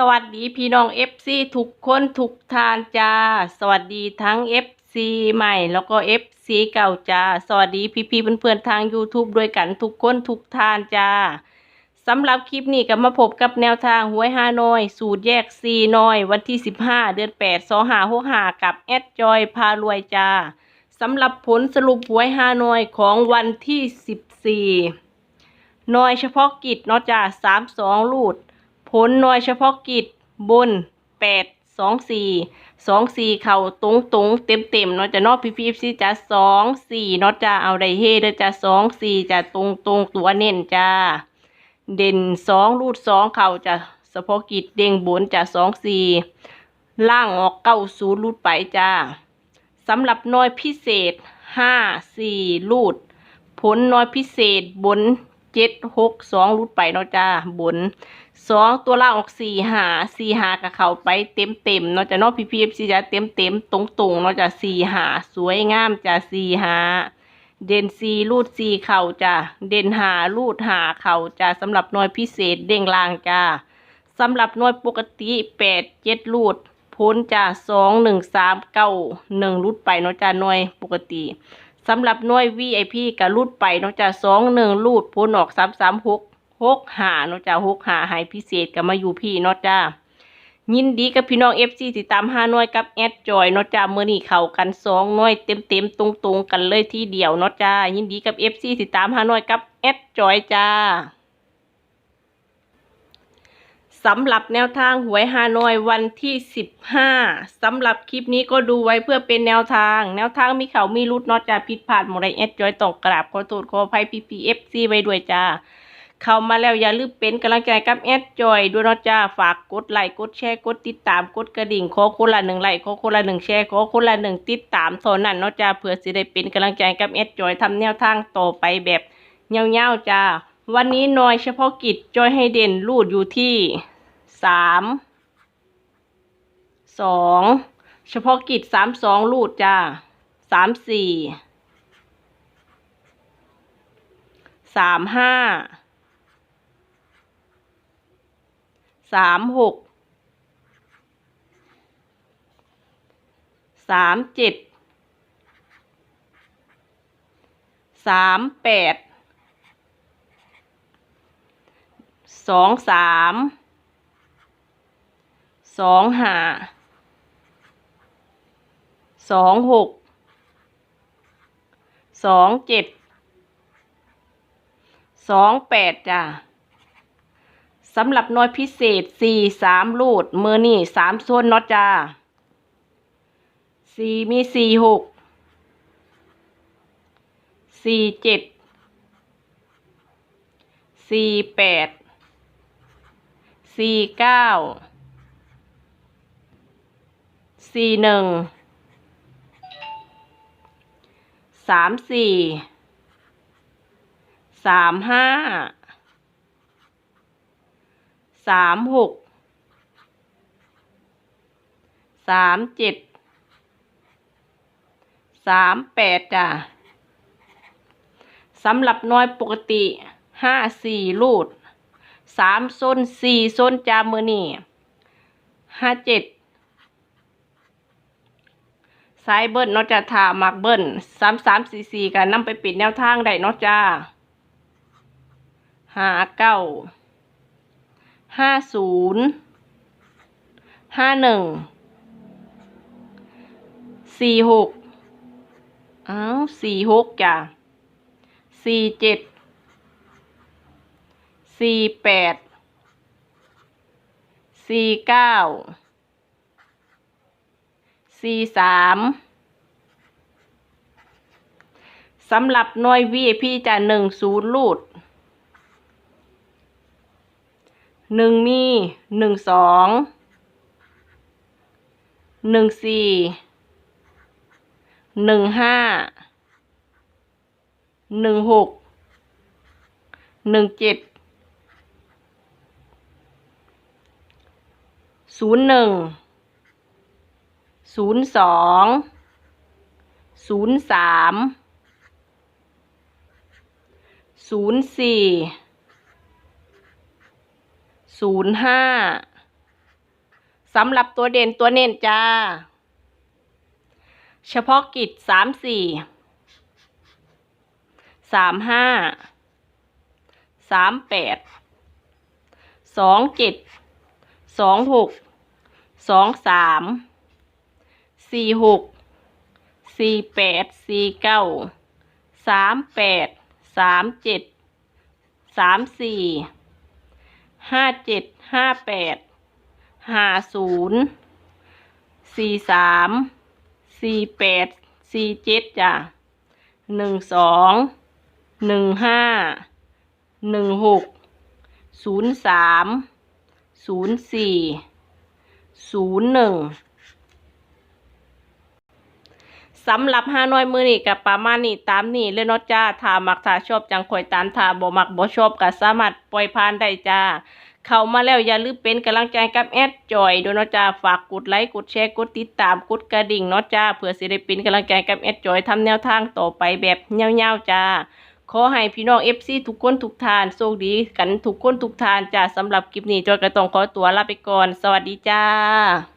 สวัสดีพี่น้อง FC ทุกคนทุกทานจ้า สวัสดีทั้ง FC ใหม่แล้วก็ FC เก่าจ้า สวัสดีพี่ๆเพื่อนๆทาง YouTube ด้วยกันทุกคนทุกทานจ้าสำหรับคลิปนี้ก็มาพบกับแนวทางหวยฮานอย สูตรแยกซีน้อย วันที่ 15 เดือน8 2 5 6 5กับแอดจอยพารวยจ้าสำหรับผลสรุปหวยฮานอยของวันที่ 14หน่วยเฉพาะกิจเนาะจ้า32ลูด ผลหน่วยเฉพาะกิจบนแปดสองสี่สองสี่เข่าตรงตรงเต็มเต็มเนาะจะนอกพีพีซีจะสองสี่เนาะจะเอาไดเฮเด้อจะสองสี่จะตรงตรงตัวเน้นจ้าเด่นสองรูดสองเข่าจะเฉพาะกิจเด้งบนจะสองสี่ล่างออกเก้าศูนย์รูดไปจ้าสำหรับน้อยพิเศษห้าสี่รูด ผลน้อยพิเศษบนเจ็ดหกสองรูดไปเนาะจ้าบน สองตัวล่างออกสี่หาสี่หากับเขาไปเต็มเต็มเนาะจะนอกพีพีเอฟซีจะเต็มเต็มตรงตรงเนาะจะสี่หาสวยงามจะสี่หาเด่นสี่รูดสี่เข่าจ้ะเด่นหารูดหาเข่าจ้ะสำหรับน่วยพิเศษเด้งล่างจ้าสำหรับน่วยปกติแปดเจ็ดรูดพ้นจ้ะสองหนึ่งสามเก้าหนึ่งรูดไปเนาะจ้ะน่วยปกติสำหรับหน่วย VIP กับรูดไปเนาะจ้ะสองหนึ่งรูดพ้นออกสามสามหก หกหาเนาะจ้าหกหาใหายพิเศษก็มาอยู่พี่เนาะจ้ายินดีกับพี่น้องเอฟซีติดตามห้าน้อยกับแอดจอยเนาะจ้าเมื่อนี้เข้ากันสองน้อยเต็มเต็มตรงตรงกันเลยทีเดียวเนาะจ้ายินดีกับเอฟซีติดตามห้าน้อยกับแอดจอยจ้าสำหรับแนวทางหวยฮานอยวันที่สิบห้าสำหรับคลิปนี้ก็ดูไว้เพื่อเป็นแนวทาง แนวทางมีเขามีรุดเนาะจ้าผิดพลาดหมดเลยแอดจอยต้องกราบขอโทษขออภัยพีพีเอฟซีไว้ด้วยจ้า เข้ามาแล้วอย่าลืมเป็นกำลังใจกับแอดจอยด้วยนะจ้าฝากกดไลค์กดแชร์กดติดตามกดกระดิ่งขอคนละหนึ่งไลค์ขอคนละหนึ่งแชร์ขอคนละหนึ่งติดตามเท่านั้นนะจ้าเพื่อสิได้เป็นกำลังใจกับแอดจอยทำแนวทางต่อไปแบบเงาๆจ้าวันนี้นอยเฉพาะกิจจอยให้เด่นรูดอยู่ที่สามสองเฉพาะกิจสามสองรูดจ้าสามสี่สามห้า สามหกสามเจ็ดสามแปดสองสามสองห้าสองหกสองเจ็ดสองแปดจ้ะ สำหรับหน้อยพิเศษสี่สามรูดมือนี่สามโซนนาะจ้าสี่มีสี่หกสี่เจ็ดสี่แปดสี่เก้าสี่หนึ่งสามสี่สามห้า สามหกสามเจ็ดสามแปดจ้ะสำหรับน้อยปกติห้าสี่ลูดสามส้นสี่ส้นจามือนี่ห้าเจ็ดสายเบิ้ลนาะจะถามักเบิ้ลสามสามสี่สี่กันนำไปปิดแนวทางได้นาะจ้าห้าเก้า ห้าศูนย์ห้าหนึ่งสี่หกอ้าวสี่หกจ้ะสี่เจ็ดสี่แปดสี่เก้าสี่สามสำหรับหน่วย VIP จะหนึ่งศูนย์ลูด หนึ่งมีหนึ่งสองหนึ่งสี่หนึ่งห้าหนึ่งหกหนึ่งเจ็ดศูนย์หนึ่งศูนย์สองศูนย์สามศูนย์สี่ ศูนย์ห้าสำหรับตัวเด่นตัวเน้นจ้า เฉพาะกิจสามสี่สามห้าสามแปดสองเจ็ดสองหกสองสามสี่หกสี่แปดสี่เก้าสามแปดสามเจ็ดสามสี่ ห้าเจ็ดห้าแปดห้าศูนย์สี่สามสี่แปดสี่เจ็ดจ้ะหนึ่งสองหนึ่งห้าหนึ่งหกศูนย์สามศูนย์สี่ศูนย์หนึ่ง สำหรับฮานอยมือนี่กับประมาณนี้ตามนี่เลยเนาะจ้าถ้ามักถ้าชอบจังคอยตามถ้าบ่มักบ่ชอบก็สามารถปล่อยผ่านได้จ้า เข้ามาแล้วอย่าลืมเป็นกำลังใจกับแอดจอยด้วยเนาะจ้าฝากกดไลค์กดแชร์กดติดตามกดกระดิ่งเนาะจ้าเพื่อสิได้เป็นกำลังใจกับแอดจอยทำแนวทางต่อไปแบบยาวๆจ้าขอให้พี่น้อง FC ทุกคนทุกทานโชคดีกันทุกคนทุกทานจ้าสำหรับคลิปนี้จอยก็ต้องขอตัวลาไปก่อน สวัสดีจ้า